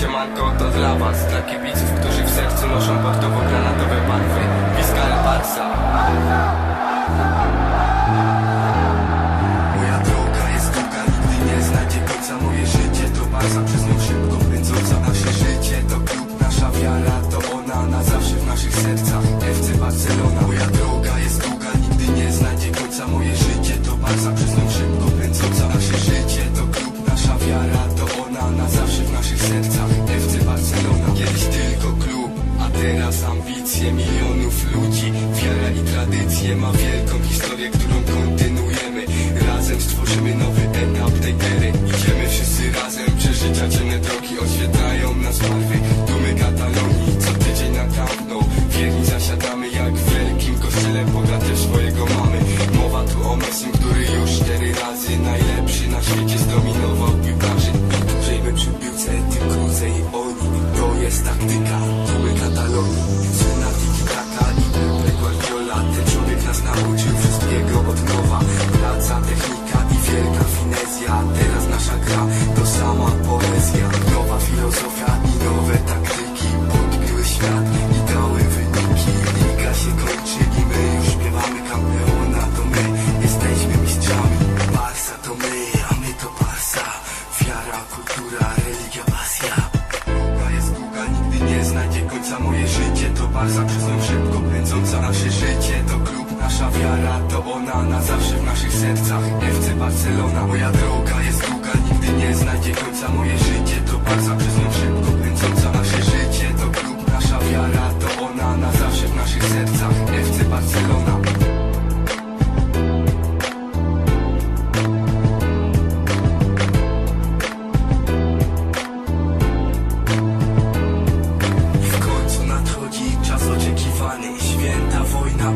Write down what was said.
siemanko to dla was Dla kibiców, którzy w sercu noszą portowo-granatowe barwy. Fiskale Barca. Moja droga jest długa, nigdy nie znajdzie końca Moje życie. To baza, przez a teraz ambicje milionów ludzi. Wiara i tradycje ma wielką historię, którą kontynuujemy. Razem stworzymy nowy etap tej ery. Idziemy wszyscy razem, przeżycia ciemne drogi Oświetlają nas barwy. Dumy Katalonii Co tydzień na Nou, wierni zasiadamy Jak w wielkim kościele, też swojego mamy. Mowa tu o Messim, który już cztery razy Najlepszy na świecie zdominował To jest taktyka, dumy przez nią szybko pędząca Nasze życie to klub, nasza wiara to ona Na zawsze w naszych sercach. FC Barcelona Moja droga jest długa, nigdy nie znajdzie końca Moje życie to Bałwany święta wojna